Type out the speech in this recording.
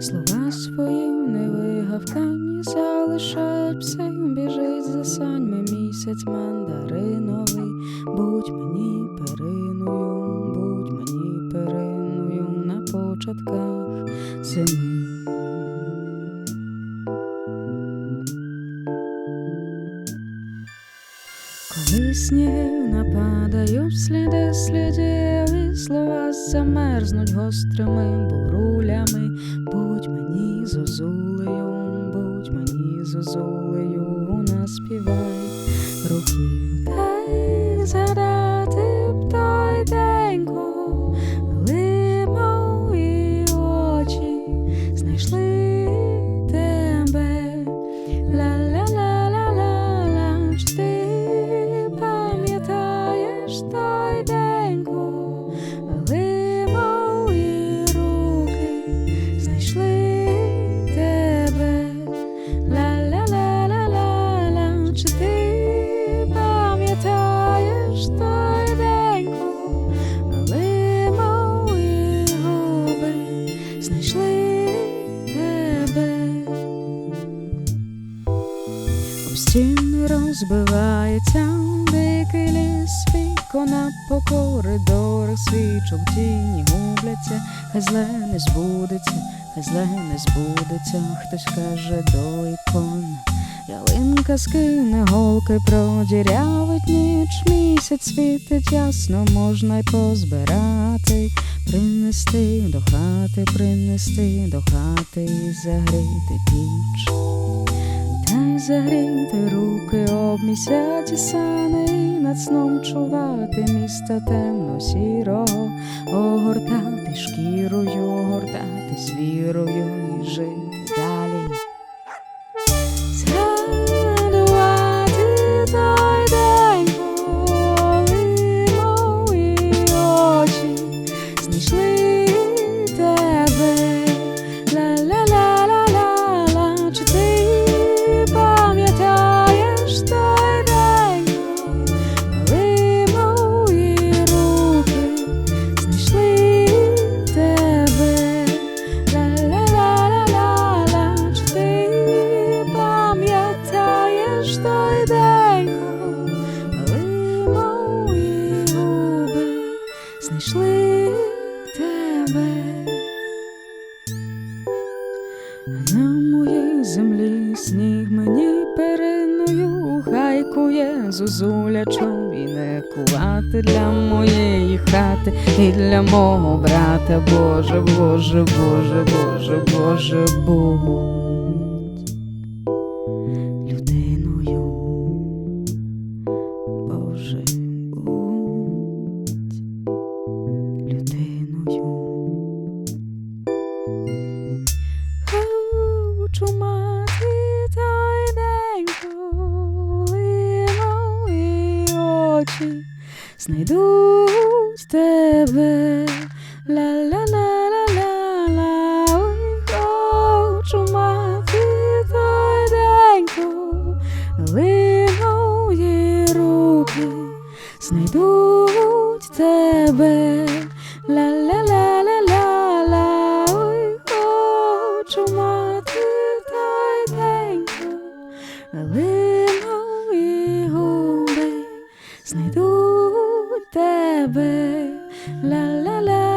Слова свої не вигавкані, залишає пси, біжить за саньми місяць мандариновий, будь мені периною, будь мені периною на початках зими. Коли сніги нападають сліди сліди слова замерзнуть гострими бурулями. Будь мені зозулею, будь мені зозулею, наспівай років. Та й згадати б той день, коли мої очі знайшли тебе. Розбивається дикий ліс, вікона по коридорах свічок тіні губляться, хай зле не збудеться, хай зле не збудеться, хтось каже до ікон. Ялинка скине голки, продірявить ніч, місяць світить ясно, можна й позбирати, принести до хати, принести до хати і загріти піч. Та руки об місяці сани, над сном чувати міста темно сірого, огортати шкірою, огортати вірою і жити знайшли тебе? На моїй землі сніг мені периною хайкує зозуля, чом і не кувати для моєї хати і для мого брата. Боже, Боже, Боже, Боже, Боже, будь знайдуть тебе. Ла-ла-ла-ла-ла-ла, ой, хочу мати той день, коли мої руки знайдуть тебе тебе. Ла-ла-ла.